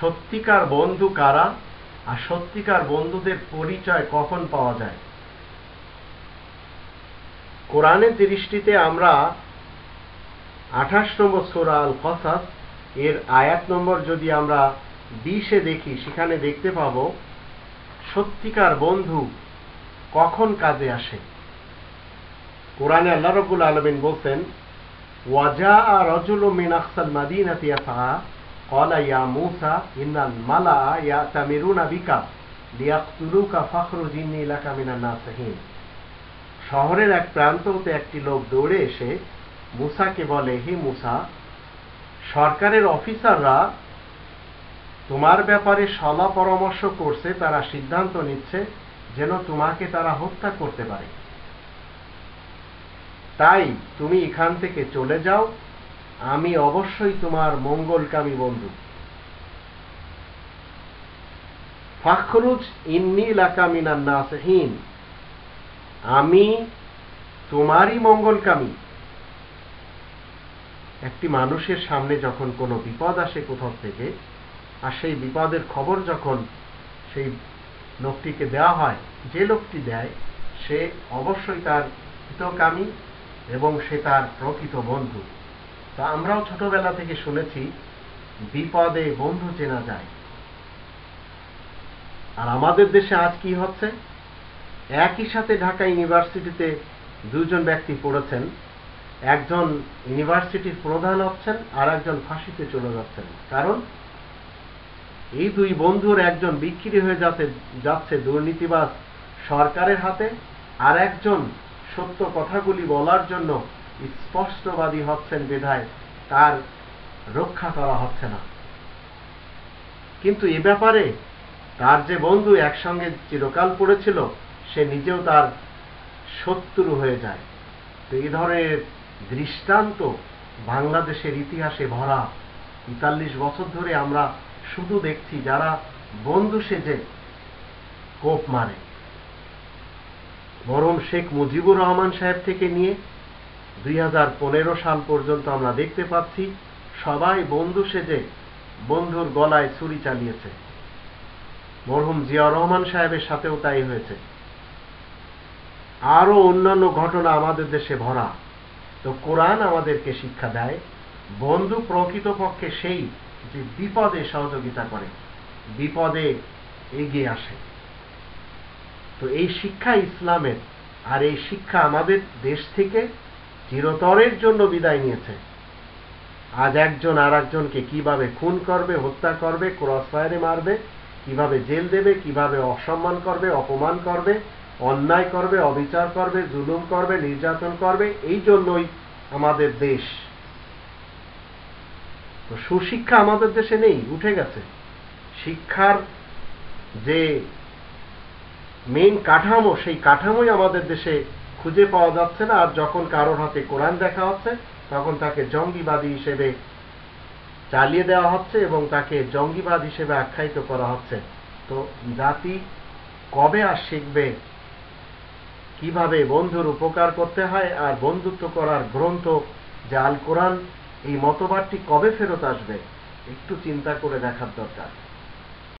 সত্যিকার বন্ধু কারা আর সত্যিকার বন্ধুদের পরিচয় কখন পাওয়া যায়? কোরআনের দৃষ্টিতে আমরা আঠাশ নম্বর সোরা আল এর আয়াত নম্বর যদি আমরা বিশে দেখি, সেখানে দেখতে পাব সত্যিকার বন্ধু কখন কাজে আসে? কোরআনে আল্লাহ রব্বুল আলমিন বলছেন ওয়াজা রজুল মিন আকসাল মাদিনাতি ইয়াসা قال يا موسى إن الملأ يأتمرون بك ليقتلوك فاخرج إني لك من الناصحين শহরের এক প্রান্ত হতে একটি লোক দৌড়ে এসে মুসাকে বলে হে মুসা সরকারের অফিসাররা তোমার ব্যাপারে সলা পরামর্শ করছে তারা সিদ্ধান্ত নিচ্ছে যেন তোমাকে তারা হত্যা করতে পারে তাই তুমি এখান থেকে চলে যাও। আমি অবশ্যই তোমার মঙ্গলকামী বন্ধু। ফাখরুজ ইন্নি লাকামিনান নাসহীন। আমি তোমারই মঙ্গলকামী। একটি মানুষের সামনে যখন কোনো বিপদ আসে কোথাও থেকে, আর সেই বিপদের খবর যখন সেই লোকটিকে দেওয়া হয়, যে লোকটি দেয়, সে অবশ্যই তার হিতকামী এবং সে তার প্রকৃত বন্ধু। তা আমরাও ছোটবেলা থেকে শুনেছি, বিপদে বন্ধু চেনা যায়। আর আমাদের দেশে আজ কি হচ্ছে? একই সাথে ঢাকা ইউনিভার্সিটিতে দুজন ব্যক্তি পড়েছেন, একজন ইউনিভার্সিটির প্রধান হচ্ছেন আর একজন ফাঁসিতে চলে যাচ্ছেন। কারণ এই দুই বন্ধুর একজন বিক্রি হয়ে যাচ্ছে যাচ্ছে দুর্নীতিবাজ সরকারের হাতে আর একজন সত্য কথাগুলি বলার জন্য স্পষ্টবাদী হচ্ছেন বিধায় তার রক্ষা করা হচ্ছে না। কিন্তু এ ব্যাপারে তার যে বন্ধু একসঙ্গে চিরকাল পড়েছিল, সে নিজেও তার শত্রু হয়ে যায়। তো এই ধরনের দৃষ্টান্ত বাংলাদেশের ইতিহাসে ভরা। পঁয়তাল্লিশ বছর ধরে আমরা শুধু দেখছি যারা বন্ধু সেজে কোপ মারে। বরং শেখ মুজিবুর রহমান সাহেব থেকে নিয়ে দুই হাজার পনেরো সাল পর্যন্ত আমরা দেখতে পাচ্ছি, সবাই বন্ধু সেজে বন্ধুর গলায় ছুরি চালিয়েছে। মরহুম জিয়া রহমান সাহেবের সাথেও তাই হয়েছে। আরও অন্যান্য ঘটনা আমাদের দেশে ভরা। তো কোরআন আমাদেরকে শিক্ষা দেয়, বন্ধু প্রকৃতপক্ষে সেই যে বিপদে সহযোগিতা করে, বিপদে এগিয়ে আসে। তো এই শিক্ষা ইসলামের আর এই শিক্ষা আমাদের দেশ থেকে চিরতরের জন্য বিদায় নিয়েছে। আজ একজন আর একজনকে কীভাবে খুন করবে, হত্যা করবে, ক্রস ফায়ারে মারবে, কীভাবে জেল দেবে, কীভাবে অসম্মান করবে, অপমান করবে, অন্যায় করবে, অবিচার করবে, জুলুম করবে, নির্যাতন করবে, এই জন্যই আমাদের দেশ। তো সুশিক্ষা আমাদের দেশে নেই, উঠে গেছে। শিক্ষার যে মেইন কাঠামো, সেই কাঠামোই আমাদের দেশে খুঁজে পাওয়া যাচ্ছে না। আর যখন কারোর হাতে কোরআন দেখা হচ্ছে, তখন তাকে জঙ্গিবাদী হিসেবে চালিয়ে দেওয়া হচ্ছে এবং তাকে জঙ্গিবাদ হিসেবে আখ্যায়িত করা হচ্ছে। তো জাতি কবে আর শিখবে? কীভাবে বন্ধুর উপকার করতে হয় আর বন্ধুত্ব করার গ্রন্থ যে আল কোরআন এই মতবাদটি কবে ফেরত আসবে? একটু চিন্তা করে দেখার দরকার।